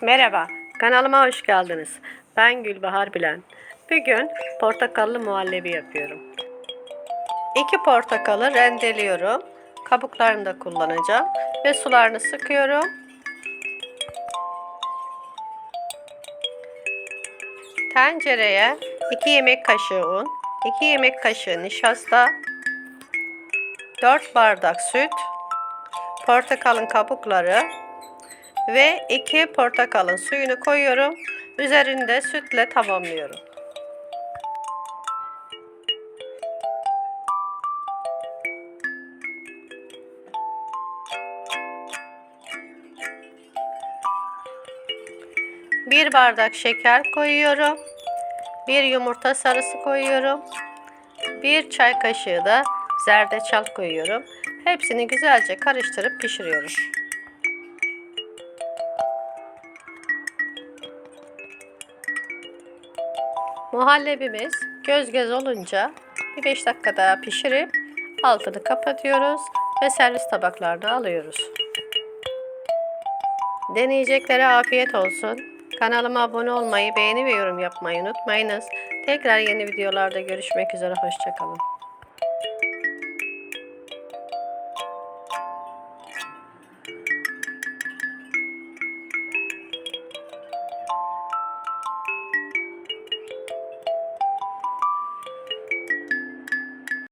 Merhaba, kanalıma hoş geldiniz. Ben Gülbahar Bilen. Bugün portakallı muhallebi yapıyorum. İki portakalı rendeliyorum. Kabuklarını da kullanacağım. Ve sularını sıkıyorum. Tencereye 2 yemek kaşığı un, 2 yemek kaşığı nişasta, 4 bardak süt, portakalın kabukları ve 2 portakalın suyunu koyuyorum. Üzerinde sütle tamamlıyorum. Bir bardak şeker koyuyorum. Bir yumurta sarısı koyuyorum. Bir çay kaşığı da zerdeçal koyuyorum. Hepsini güzelce karıştırıp pişiriyorum. Muhallebimiz göz göz olunca bir 5 dakika daha pişirip altını kapatıyoruz ve servis tabaklarına alıyoruz. Deneyeceklere afiyet olsun. Kanalıma abone olmayı, beğeni ve yorum yapmayı unutmayınız. Tekrar yeni videolarda görüşmek üzere. Hoşçakalın.